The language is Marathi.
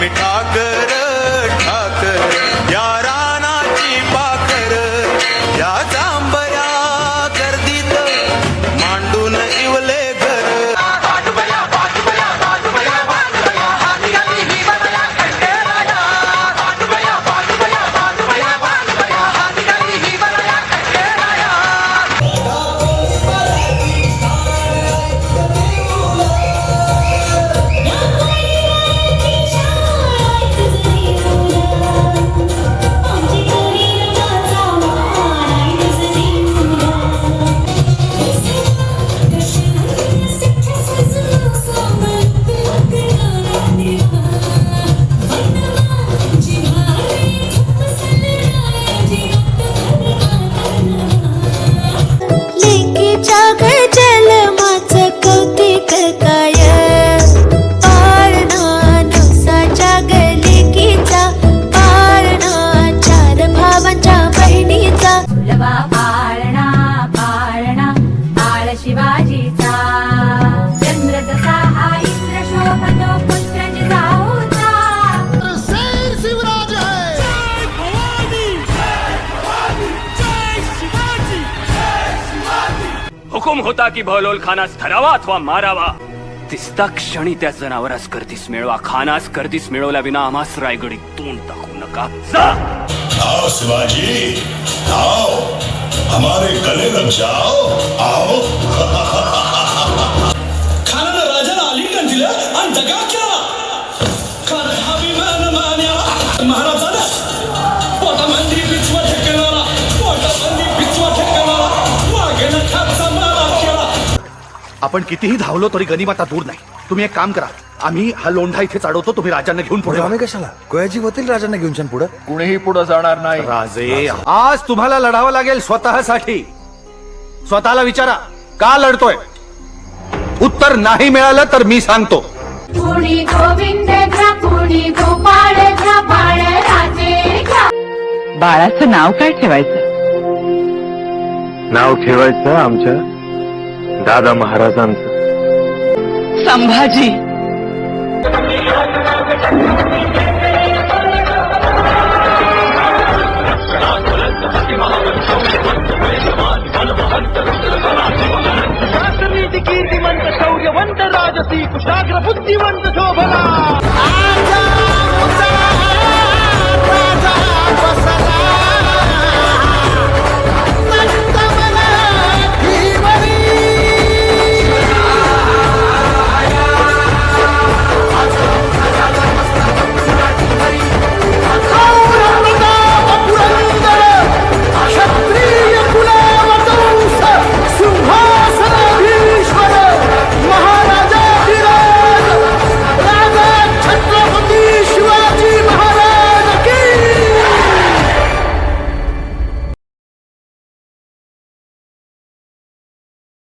आम्ही ठाकर ठाकर हुकुम होता की बहलोल खानास धरावा अथवा मारावा. तिसता क्षणी त्या जनावरास करतीस मिळवा. खानास करतीस मिळवल्या विना आम्हास रायगडी तोंड टाकू नका. जा! आओ शिवाजी आओ. हमारे गले लग जाओ. आओ. आपण कितीही धावलो तरी गनिमाता दूर नाही. तुम्ही एक काम करा. आम्ही हा लोंढा इथे चढवतो तुम्ही राजांना घेऊन पुढे आम्ही कशाला? गोयाजी होतील राजांना घेऊन छान पुढं. कुणीही पुढे जाणार नाही. राजे आज तुम्हाला लढावं लागेल स्वतःसाठी. स्वतःला विचारा का लढतोय? उत्तर नाही मिळालं तर मी सांगतो. बाळाचं नाव काय ठेवायचं? नाव ठेवायचं आमच्या दादा महाराजांचं. संभाजी. कीर्तिमंत शौर्यवंत राजसी कुशाग्र बुद्धिमंत शोभना।